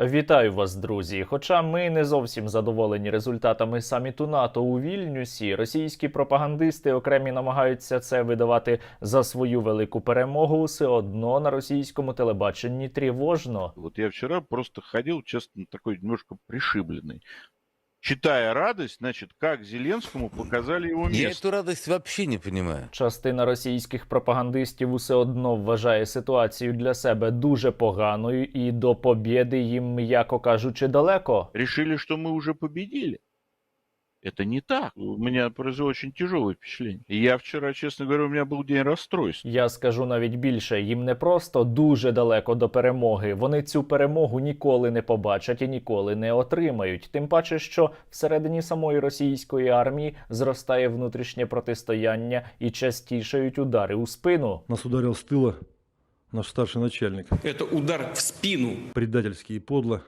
Вітаю вас, друзі. Хоча ми не зовсім задоволені результатами саміту НАТО у Вільнюсі, російські пропагандисти окремі намагаються це видавати за свою велику перемогу. Все одно на російському телебаченні тривожно. От я вчора просто ходив, чесно, такий немножко пришибленный. Читая радость, значит, как Зеленскому показали его Я эту радость вообще не понимаю. Частина російських пропагандистів усе одно вважає ситуацію для себе дуже поганою, і до побєди їм, м'яко кажучи, далеко. Рішили, що ми уже победили. Это не так. У меня произвело очень тяжелое впечатление. И я вчера, честно говоря, у меня был день расстройств. Я скажу навіть більше, їм не просто дуже далеко до перемоги. Вони цю перемогу ніколи не побачать і ніколи не отримають. Тим паче, що всередині самої російської армії зростає внутрішнє протистояння і частішають удари у спину. Нас ударил с тыла наш старший начальник. Это удар в спину. Предательски и подло,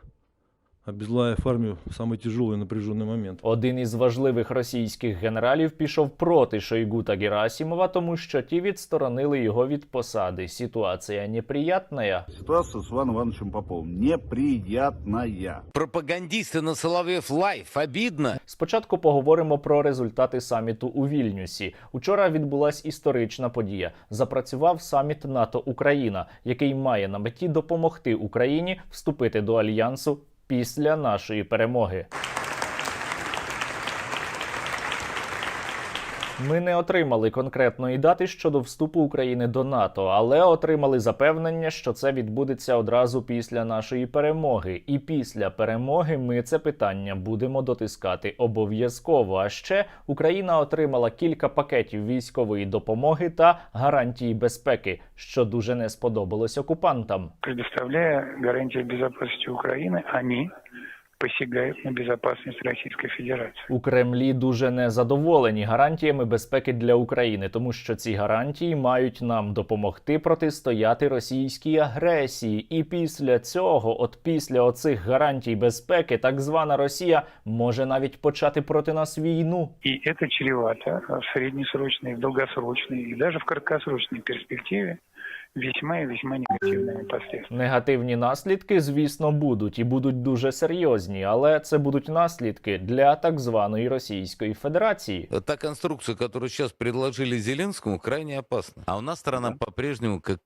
обезглавив армию в самый тяжелый и напряженный момент. Один із важливих російських генералів пішов проти Шойгу та Герасімова, тому що ті відсторонили його від посади. Ситуація неприятна. Ситуация с Иваном Ивановичем Поповым неприятная. Пропагандисты на Соловьев Лайф. Обидно. Спочатку поговоримо про результати саміту у Вільнюсі. Учора відбулась історична подія. Запрацював саміт НАТО Україна, який має на меті допомогти Україні вступити до альянсу після нашої перемоги. Ми не отримали конкретної дати щодо вступу України до НАТО, але отримали запевнення, що це відбудеться одразу після нашої перемоги. І після перемоги ми це питання будемо дотискати обов'язково. А ще Україна отримала кілька пакетів військової допомоги та гарантії безпеки, що дуже не сподобалось окупантам. предоставляя гарантии безопасности Украины, они посягают на безопасность Российской Федерации. У Кремлі дуже незадоволені гарантіями безпеки для України, тому що ці гарантії мають нам допомогти протистояти російській агресії. І після цього, от після оцих гарантій безпеки, так звана Росія може навіть почати проти нас війну. И это чревато в среднесрочной, в долгосрочной и даже в краткосрочной перспективе весьма и весьма негативными последствиями. Негативні наслідки, звісно, будуть і будуть дуже серйозні, але це будуть наслідки для так званої Російської Федерації. Та конструкція, яку зараз предложили Зеленському, крайне опасна. А у нас страна по-прежнему как,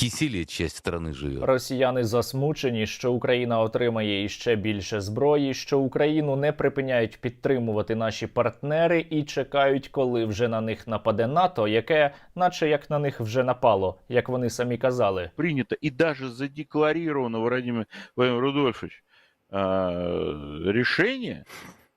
киселе часть страны живет. Росіяни засмучені, що Україна отримає іще більше зброї, що Україну не припиняють підтримувати наші партнери і чекають, коли вже на них нападе НАТО, яке, наче як на них вже напало, як вони самі казали. Принято и даже задекларировано Владимир, Владимир Рудольфович а, решение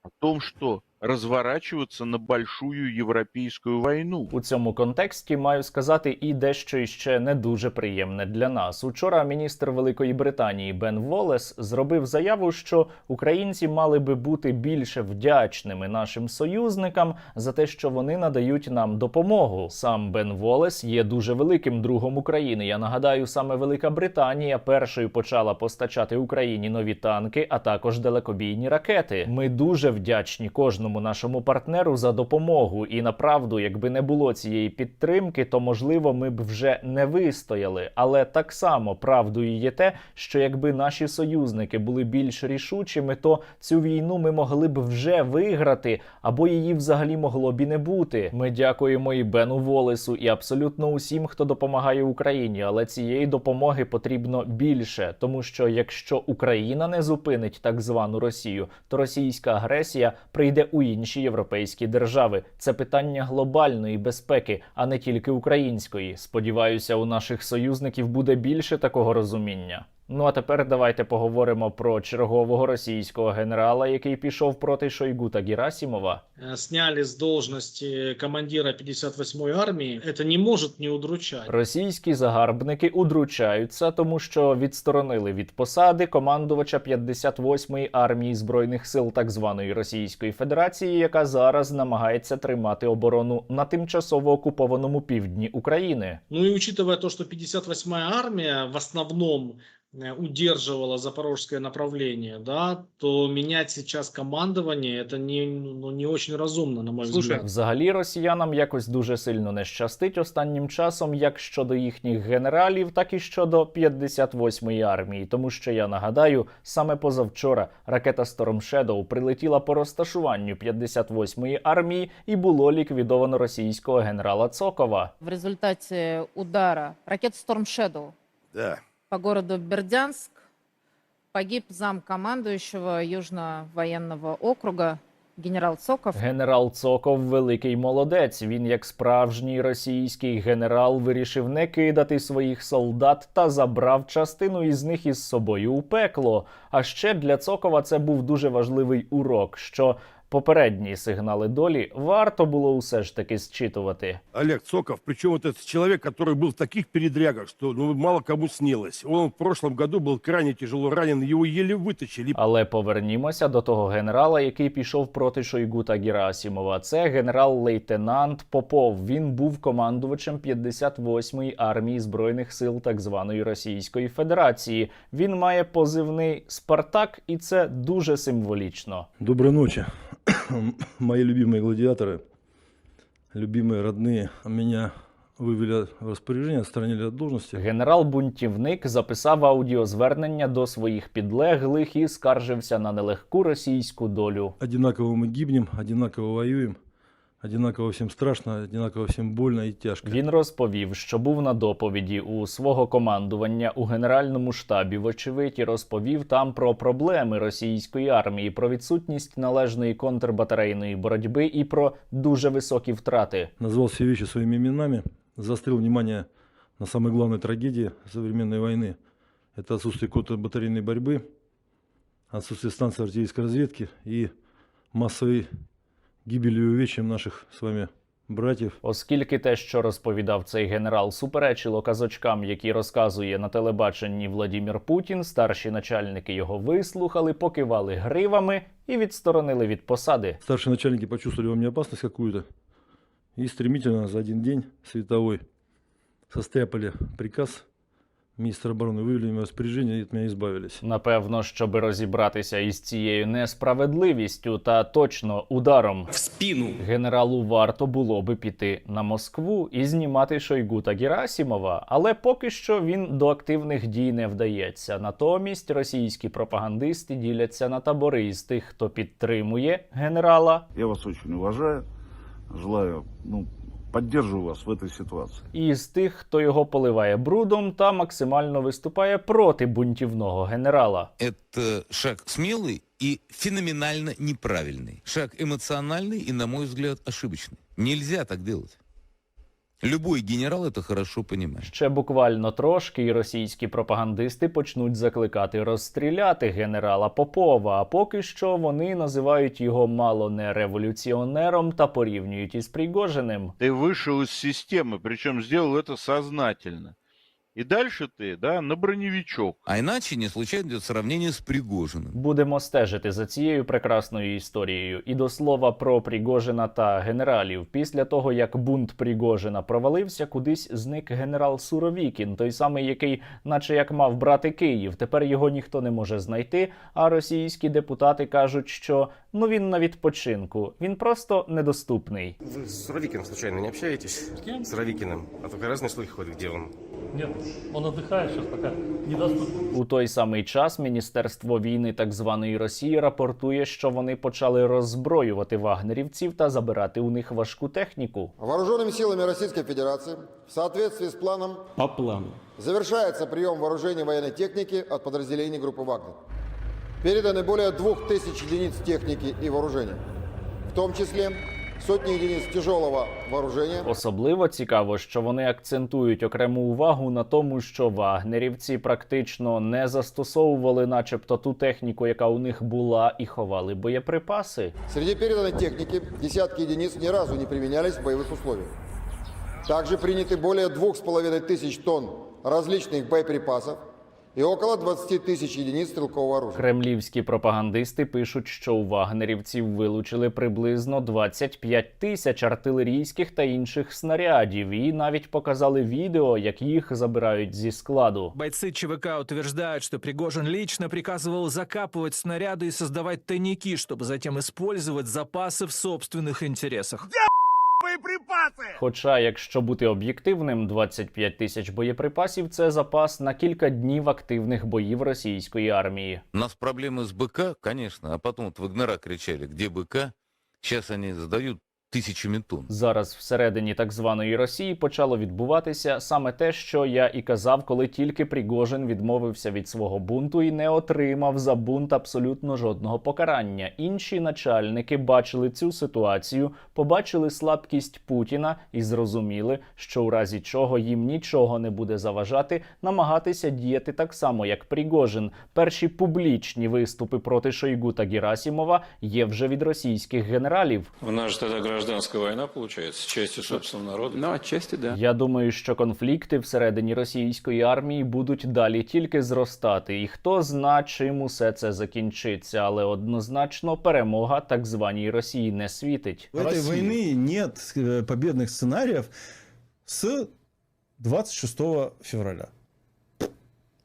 о том, что разворачиваться на большую европейскую войну. У цьому контексті маю сказати і дещо іще не дуже приємне для нас. Учора міністр Великої Британії Бен Волес зробив заяву, що українці мали би бути більше вдячними нашим союзникам за те, що вони надають нам допомогу. Сам Бен Волес є дуже великим другом України. Я нагадаю, саме Велика Британія першою почала постачати Україні нові танки, а також далекобійні ракети. Ми дуже вдячні кожному нашому партнеру за допомогу. І направду, якби не було цієї підтримки, то можливо ми б вже не вистояли. Але так само правдою є те, що якби наші союзники були більш рішучими, то цю війну ми могли б вже виграти, або її взагалі могло б і не бути. Ми дякуємо і Бену Волесу, і абсолютно усім, хто допомагає Україні. Але цієї допомоги потрібно більше, тому що якщо Україна не зупинить так звану Росію, то російська агресія прийде у інші європейські держави. Це питання глобальної безпеки, а не тільки української. Сподіваюся, у наших союзників буде більше такого розуміння. Ну а тепер давайте поговоримо про чергового російського генерала, який пішов проти Шойгу та Герасімова. э, сняли с должности командира 58-й армии, это не может не удручать. Російські загарбники удручаються, тому що відсторонили від посади командувача 58-ї армії збройних сил так званої Російської Федерації, яка зараз намагається тримати оборону на тимчасово окупованому півдні України. Ну и учитывая то, что 58-я армия в основном э, удерживала запорожское направление, да, то менять сейчас командование это не, ну, не очень разумно, на мой взгляд. Взагалі росіянам якось дуже сильно не щастить останнім часом, як щодо їхніх генералів, так і щодо 58-ї армії. Тому що я нагадаю, саме позавчора ракета Storm Shadow прилетіла по розташуванню 58-ї армії і було ліквідовано російського генерала Цокова. В результате удара ракет Storm Shadow по городу Бердянск погиб зам командующего Южно-военного округа генерал Цоков. Генерал Цоков великий молодець. Він, як справжній російський генерал, вирішив не кидати своїх солдат та забрав частину із них із собою у пекло. А ще для Цокова це був дуже важливий урок, що попередні сигнали долі варто було усе ж таки зчитувати. Олег Цоков, причем вот этот человек, который был в таких передрягах, что ну, мало кому снилось. Он в прошлом году был крайне тяжело ранен, его еле вытащили. Але повернімося до того генерала, який пішов проти Шойгу та Герасімова. Це генерал-лейтенант Попов. Він був командувачем 58-ї армії збройних сил так званої Російської Федерації. Він має позивний Спартак, і це дуже символічно. Доброй ночи, мои любимые гладиаторы, любимые родные. Меня вывели в распоряжение, отстранили от должности. Генерал-бунтівник записав аудіозвернення до своїх підлеглих і скаржився на нелегку російську долю. Одинаково мы гибнем, одинаково воюем, одинаково всем страшно, одинаково всем больно и тяжко. Він розповів, що був на доповіді у свого командування у генеральному штабі. Вочевидь, і розповів там про проблеми російської армії, про відсутність належної контрбатарейної боротьби і про дуже високі втрати. Назвал все вещи своими именами, заострил внимание на самой главной трагедии современной войны. Это отсутствие контрбатарейной борьбы, отсутствие станции артиллерийской разведки и массовой гибели и увечьям наших с вами братьев. Оскільки те, що розповідав цей генерал, суперечило казочкам, які розказує на телебаченні Владімір Путін, старші начальники його вислухали, покивали гривами і відсторонили від посади. Старшие начальники почувствовали во мне опасность какую-то и стремительно за один день световой состряпали приказ министра обороны, вывели меня в распоряжение и от. Напевно, щоби розібратися із цією несправедливістю та точно ударом В спину. Генералу варто було би піти на Москву і знімати Шойгу та Герасімова, але поки що він до активних дій не вдається. Натомість російські пропагандисти діляться на табори із тих, хто підтримує генерала, Я вас очень уважаю, желаю, ну, поддерживаю вас в этой ситуации. і з тих, хто його поливає брудом та максимально виступає проти бунтівного генерала. Это шаг смелый и феноменально неправильный. Шаг эмоциональный и, на мой взгляд, ошибочный. Нельзя так делать. Любой генерал это хорошо понимает. Ще буквально трошки, і російські пропагандисти почнуть закликати розстріляти генерала Попова. А поки що вони називають його мало не революціонером та порівнюють із Пригожиним. Ты вышел из системы, причем сделал это сознательно. И дальше ты, да, на броневичок. А иначе не случайно идет сравнение с Пригожиным. Будемо стежити за цією прекрасною історією. І до слова про Пригожина та генералів. Після того, як бунт Пригожина провалився, кудись зник генерал Суровікін, той самий, який, наче як мав брати Київ. Тепер його ніхто не може знайти. А російські депутати кажуть, що ну він на відпочинку, він просто недоступний. Вы с Суровикиным случайно не общаетесь? С кем? С Суровикиным. А только разные слухи ходят, где он. Нет, он отдыхает сейчас пока, недоступен. У той самий час Міністерство війни так званої Росії рапортує, що вони почали роззброювати вагнерівців та забирати у них важку техніку. Вооруженными силами Российской Федерации в соответствии с планом По плану. завершается прием вооружений военной техники от подразделений группы «Вагнер». Переданы более 2000 единиц техники и вооружения, в том числе сотни единиц тяжелого вооружения, Особливо цікаво, що вони акцентують окрему увагу на тому, що вагнерівці практично не застосовували, начебто, ту техніку, яка у них була, і ховали боєприпаси. Среди переданной техники десятки единиц ни разу не применялись в боевых условиях. Также приняты более двух с половиной тысяч тонн различных боеприпасов и около 20 тысяч единиц стрелкового оружия. Кремлівські пропагандисти пишуть, що у вагнерівців вилучили приблизно 25 тисяч артилерійських та інших снарядів, і навіть показали відео, як їх забирають зі складу. Бойцы ЧВК утверждают, что Пригожин лично приказывал закапывать снаряды и создавать тайники, чтобы затем использовать запасы в собственных интересах. Хоча, якщо бути об'єктивним, 25 тисяч боєприпасів це запас на кілька днів активних боїв російської армії. У нас проблеми з БК, конечно, а потом от Вагнера кричали, где БК? Зараз вони задают тысячами тонн. Зараз всередині так званої Росії почало відбуватися саме те, що я і казав, коли тільки Пригожин відмовився від свого бунту і не отримав за бунт абсолютно жодного покарання. Інші начальники бачили цю ситуацію, побачили слабкість Путіна і зрозуміли, що у разі чого їм нічого не буде заважати намагатися діяти так само, як Пригожин. Перші публічні виступи проти Шойгу та Герасімова є вже від російських генералів. У нас же тогда гражданская война получается, с частью собственного народа. Ну, отчасти да. Я думаю, що конфлікти всередині російської армії будуть далі тільки зростати, і хто зна, чим усе це закінчиться, але однозначно перемога так званій Росії не світить. У этой войны нет э, победных сценариев с 26 февраля.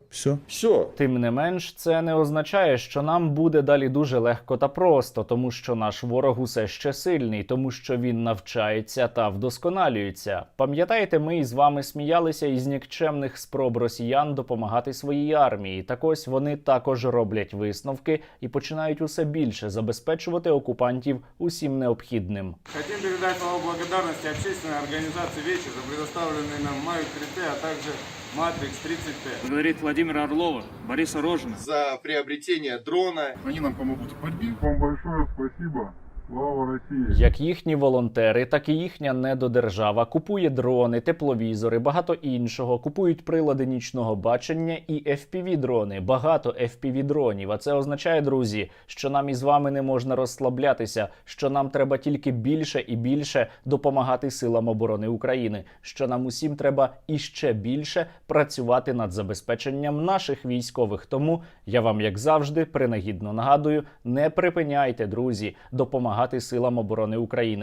Все. Все. Тим не менш, це не означає, що нам буде далі дуже легко та просто, тому що наш ворог усе ще сильний, тому що він навчається та вдосконалюється. Пам'ятаєте, ми із вами сміялися із нікчемних спроб росіян допомагати своїй армії. Так ось вони також роблять висновки і починають усе більше забезпечувати окупантів усім необхідним. Хотим передать слова благодарности общественной организации «Вечер» за предоставленный нам Мавик 3Т, а также Матрикс 30Т. Говорит Владимира Орлова, Бориса Рожина. За приобретение дрона. Они нам помогут в борьбе. Вам большое спасибо. Як їхні волонтери, так і їхня недодержава купує дрони, тепловізори, багато іншого, купують прилади нічного бачення і fpv дрони багато fpv дронів. А це означає, друзі, що нам із вами не можна розслаблятися, що нам треба тільки більше і більше допомагати силам оборони України. Що нам усім треба іще більше працювати над забезпеченням наших військових. Тому я вам, як завжди, принагідно нагадую: не припиняйте, друзі, допомагати силам оборони України.